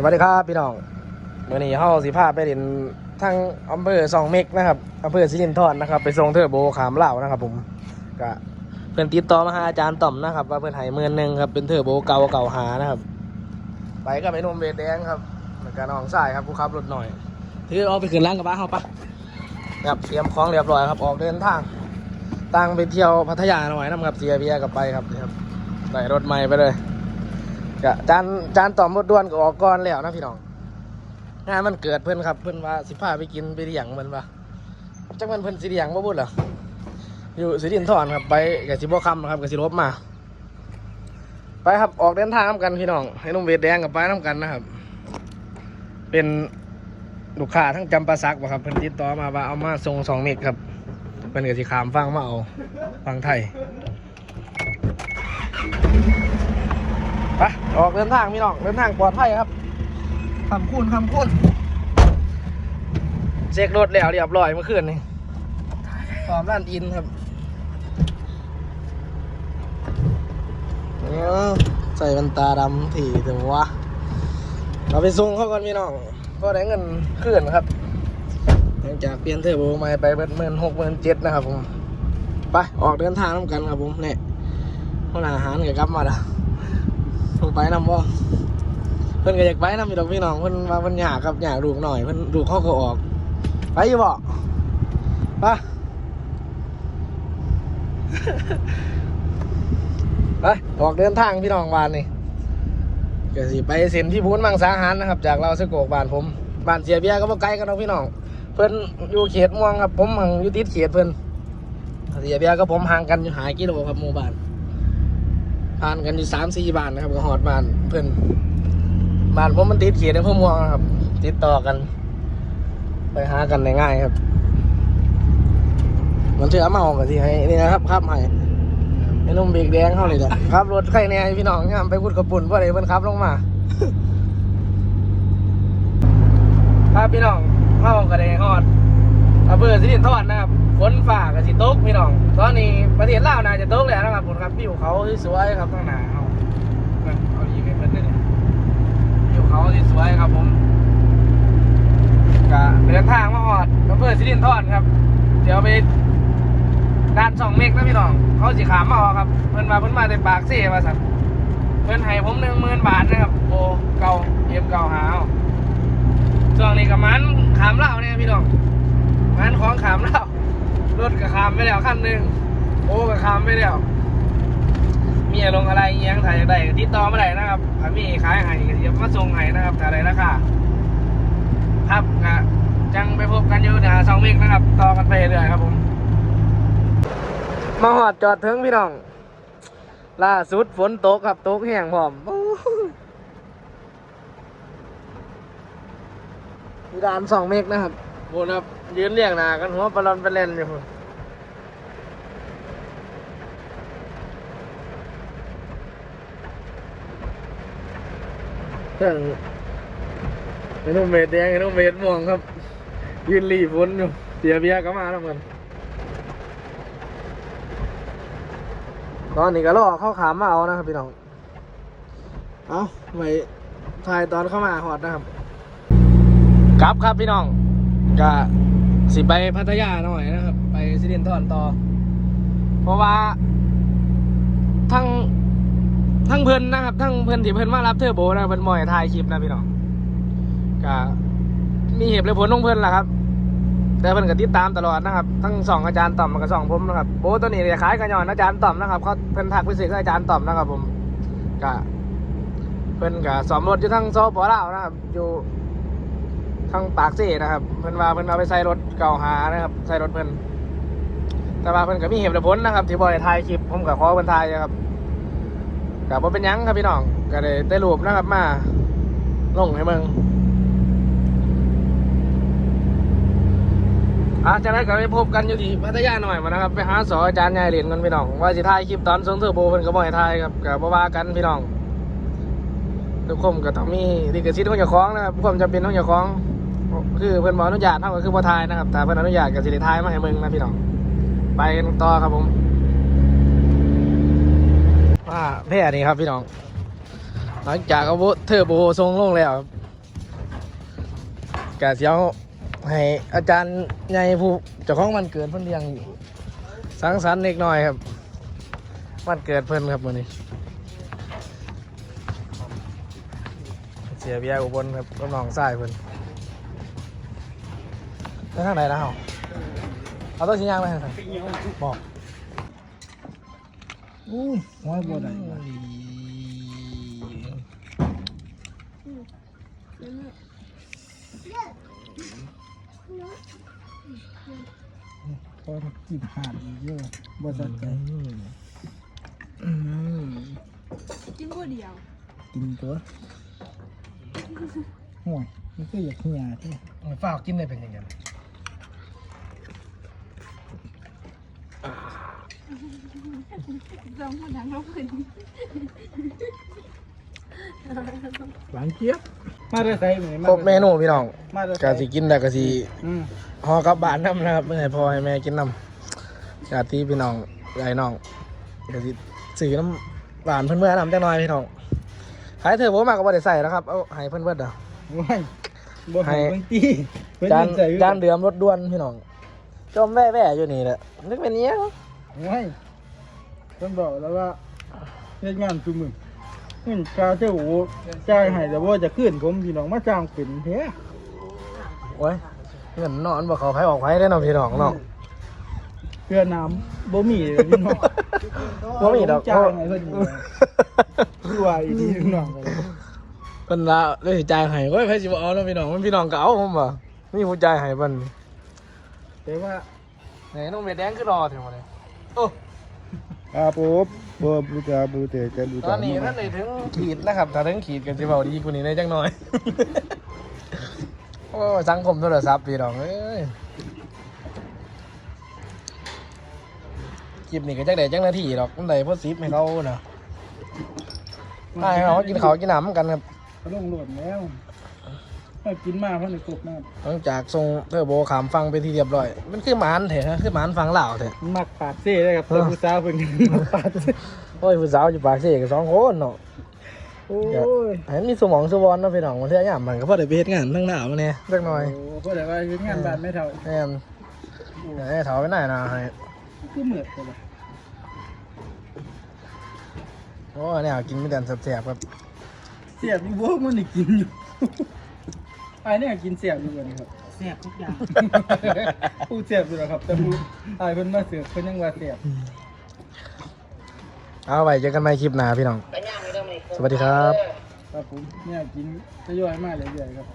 สวัสดีครับพี่น้องเมื่อนี้เฮาสิพาไปเล่นทั้งอำเภอสองเมกนะครับอำเภอสิรินธรนะครับ ไปส่งเทอร์โบขามเหล่านะครับ ผมก็เพิ่อนติดต่อมาหาอาจารย์ต่อมนะครับ ว่าเพิ่นให้หมื่นหนึ่งครับเป็นเทอร์โบเก่าเก่าหานะครับ ไปกับไอ้หนุ่มเวทแดงครับแล้วก็น้องสายครับผู้ขับรถหน่อยถือเอาไปขึ้นร้านกับบ้าเฮาปะครับเตรียมของเรียบร้อยครับออกเดินทางตั้งไปเที่ยวพัทยาหน่อยนะครับเสียเบียกับไปครับครับใส่รถใหม่ไปเลย ก็จานจานต่อมรถด่วนก็ออกก่อนแล้วนะพี่น้องงานมันเกิดเพื่อนครับ เพื่อนว่าสิพาไปกินไปเลี้ยงมันปะจังมันเพื่อนสิเลี้ยงบ่บุญเหรออยู่สิรินทรครับไปกับสิบ่คำนะครับกับสิลบมา ไปครับออกเดินทางกันพี่น้อง ให้นุ่มเวทแดงกับไปน้ำกันนะครับ เป็นลูกค้าทั้งจำปาสักบ่ครับเพิ่นติดต่อมาว่าเอามาส่งสองเมตรครับเพิ่นก็สิขามฟังมาเอาฟังไทย ไปออกเดินทางพี่น้องเดินทางปลอดภัยครับคำคูณคำคูณเช็ครถแล้วเรียบร้อยเมื่อคืนนี่พร้อมร้านอินครับเนี่ยใส่แว่นตาดำถี่แต่ว่าเราไปส่งเขาก่อนพี่น้อง ก็ได้เงินคืนครับหลังจากเปลี่ยนเทอร์โบใหม่ไปเบิดหมื่นหกหมื่นเจ็ดนะครับผม ไปออกเดินทางน้ำกันครับผมเนี่ยห้องอาหารกับกลับมาแล้ว ลงไปนำบ่เพิ่นก็อยากไปนำอยู่ดอกพี่น้องเพิ่นว่าเพิ่นอยากครับอยากลูกหน่อยเพิ่นลูกเขาก็ออก ไปอยู่บ่ไปไปออกเดินทางพี่น้องบ้านนี่ก็สิไปเซ็นที่พูนมังสาหารนะครับ จากเราสะโกกบ้านผมบ้านเสียเบียก็บ่ไกลกันดอกพี่น้อง เพิ่นอยู่เขตม่วงครับ ผมหังอยู่ติดเขตเพิ่นเสียเบียก็ผมห่างกันอยู่หายกิโลครับหมู่บ้าน ผ่านกันอยู่สามสี่บ้านนะครับก็หอดบ้านเพื่อนบ้านผมมันติดเขียนในพวกม่วงนะครับ ติดต่อกัน ไปหากันง่ายครับมันเชื่อเมากันที่ให้นี่นะครับครับให้ไอ้นุ่มเบรกแดงเข้าเลยจ้ะครับรถใครเนี่ยพี่น้องเนี่ยไปพูดกระปุ่นเพราะอะไรเพิ่นขับลงมาครับพี่น้องเข้ากันได้ฮอดอำเภอสิรินธรนะครับ ฝนฝ่ากับสิตกพี่น้อง ตอนนี้ประเทศลาวน่าจะตกแล้วนะครับผมครับวิวเขาที่สวยครับข้างหน้าเอาเอาดีไปเพิ่นเด้อเนี่ยวิวเขาที่สวยครับผมก็เดินทางมาฮอดอำเภอสิรินธรครับ เดี๋ยวไปด้านสองเมกนะพี่น้อง เขาสิขามมาเอครับ เพิ่นมาเพิ่นมาแต่ปากเซ่มาสั่นเพิ่นให้ผมหนึ่งหมื่นบาทนะครับ โอ้เก่าเอ็มเก่าหาเอาช่วงนี้กับมันขามเหล้าเนี่ยพี่น้องมันของขามแล้ว รถก็ขามไปแล้วคันหนึ่งโอ้ก็ขามไปแล้วมีอารมณ์อะไรเอิหยังถ่ายจากใดก็ติดต่อไมาได้นะครับถ้ามีขายให้ก็จะมาส่งให้นะครับถ้าได้ราคาครับก็จังไปพบกันอยู่นะสองวิกนะครับ ต่อกันไปเรื่อยครับผม มาหอดจอดถึงพี่น้องล่าสุดฝนตกครับตกแห้งพร้อมโอ้ยมีด่านสองเมกนะครับ โหครับยืนเรียงหนากันหัวปลาลอนไปเล่นอยู่เรื่องไอ้นุ่มเมดแดงไอ้นุ่มเมดม่วงครับ ยืนรีฝนอยู่เสียเบียก็มาแล้วเหมือนตอนนี้ก็รอเข้าขามมาเอานะครับพี่น้อง เอาไว้ถ่ายตอนเข้ามาหอดนะครับกลับครับพี่น้อง ก็สิไปพัทยาหน่อยนะครับ ไปสิเดนทอนต่อ เพราะว่าทั้งทั้งเพื่อนนะครับทั้งเพื่อนที่เพื่อนมารับเทอร์โบนะเพื่อนมอยถ่ายคลิปนะพี่น้องก็มีเหตุและผลของเพื่อนแหละครับ แต่เพื่อนก็ติดตามตลอดนะครับ ทั้งสองอาจารย์ต่อมกับสองผมนะครับโบตัวนี้เนี่ยขายกันย้อนอาจารย์ต่อมนะครับเขาเพื่อนทักไปซื้อกับอาจารย์ต่อมนะครับผมก็เพื่อนก็สอมรถอยู่ทั้งโซปอลาวนะครับอยู่ ทางปากเซ่นะครับ เพิ่นว่าเพิ่นเอาไปใส่รถเก่าหานะครับ ใส่รถเพิ่นแต่ว่าเพิ่นก็มีเหตุผลนะครับ ที่บ่ได้ถ่ายคลิปผมก็ขอเพิ่นถ่ายนะครับก็บ่เป็นยังครับพี่น้องก็ได้ได้รูปนะครับมาลงให้เบิ่งอะจากนั้นก็ไปพบกันอยู่ที่พัทยาหน่อยมานะครับ ไปหาสออาจารย์ใหญ่เหรียญกันพี่น้อง ว่าสิถ่ายคลิปตอนส่งเทอร์โบเพิ่นก็บ่ให้ถ่ายครับก็บ่ว่ากันพี่น้องทุกคนก็ต้องมีลิขสิทธิ์ของเจ้าของนะครับความจำเป็นของเจ้าของ คือเพื่อนบออนุญาตเท่ากับคือบ่ทายนะครับ แต่เพื่อนอนุญาตกับสิริทายมาให้มึงนะพี่น้อง ไปกันต่อครับผมว่าแพร่นี่ครับพี่น้อง หลังจากเอาเทอร์โบทรงลงแล้วครับกะเสียวให้อาจารย์ใหญ่ผู้เจ้าของวันเกิดเพิ่อนเลี้ยงสังสรรค์เล็กน้อยครับวันเกิดเพิ่อนครับมือนี้เสียเบียอุบลครับก็น้องชายเพิ่อน ไปทางไหนนะเฮาเอาตัวชิ้นยางไปทางไหนบอกอู้ห้อยบ่ได้ว่ะพอกินหาดอีกเยอะบ่สนใจอืมจิ้มก๋วยเดียว กินตัวห่วยมันก็อยากเหี่ยที่ฝากกินได้เป็นยังไง จองผนังเราขึ้นหวานเจี๊ยบมาได้ใส่ไหมครบเมนูพี่น้องมาได้กะสิกินได้กะสิอืมห่อกลับบ้านน้ำนะครับไม่ให้พ่อให้แม่กินน้ำญาติพี่น้องยายน้องกะสิซื้อน้ำหวานเพื่อนเมื่อน้ำจังน้อยพี่น้องขายเถอะผมมากก็บ่ได้ใส่นะครับเอาให้เพื่อนเพื่อนเด้อว้ายบ่ให้ ให้เบิ่งตี้เพิ่นจานใส่จานเดือมรถด่วนพี่น้องจมแว่แว่ๆอยู่นี่แหละนึกเป็นเนี้ยง ว้ายเพิ่นบอกแล้วว่าเฮ็ดงานซุมื้อเงินกาเจ้าโอ้จ่ายให้แต่ว่าจะขึ้นผมพี่น้องมาจ้างเป็นแท้โอ้ยเงินนอนบ่เขาไผออกไผได้อเนาะพี่น้องเนาะเพื่อน้ำบ่มีเลยพี่น้องบ่มีดอกจ่ายให้เพิ่นอยู่คือว่าอีทีพี่น้องก็เลยเพิ่นละเลยสิจ่ายให้โอ้ยไผสิบ่เอาเนาะพี่น้องมันพี่น้องก็เอาผมบ่มีผู้จ่ายให้เพิ่นแต่ว่าไหนน้องเม็ดแดงคือรอถึงบ่ได้ โอ้อาปุ๊บบ่บูชาบูเตกันบูตชาอนนี้ท่านได้ถึงขีดนะครับถ้าถึงขีดกันจะเบาดีกว่านี้ได้จังหน่อย โอ้สังคมโทรศัพท์พี่น้องเอ้ยคลิปนี้ก็จักได้จังนาทีดอกมันได้พอสิบให้เขาเนาะให้เขากินข้าวกินน้ำกันครับ เขาลงโหลดแล้ว ให้กินมากเพิ่นได้กบน้หลังจากส่งเทอร์โบขามฟังไปที่เรียบร้อย มันคือหมานเถอะคือหมานฟังเหล่าเถอะมักปาดเซ่ได้ครับแต่ผู้สาวเพิ่นมักปาดเซ่โอ้ยผู้สาวอยู่ปากเสกสองคนเนาะโอ้ยเห็นมีสมองสวอนนะพี่น้องมาเที่ยวยามมันก็พอได้ไปเฮ็ดงานทั้งหนาวมาเนี่ยจักน่อยโอ้เพิ่นได้ว่าเฮ็ดงานบ้านไม่เท่าแม่นเดี๋ยวให้ถอไปไหนนะให้คือเหมือดกันเลยโอ้เนี่ยกินไม่ดันแสบๆครับเสียบอยู่บ่มันได้กินอยู่ ไอ้เนี่ยกินเสียบอยู่กันครับเสียบทุกอย่างผู้เสียบอยู่แล้วครับ แต่ผู้ไอ้เพิ่นมาเสียบเพิ่นยังว่าเสียบ เอาไว้เจอกันใหม่คลิปหน้าพี่น้อง สวัสดีครับ ครับผมเนี่ยกินทยอยมาเรื่อยๆครับ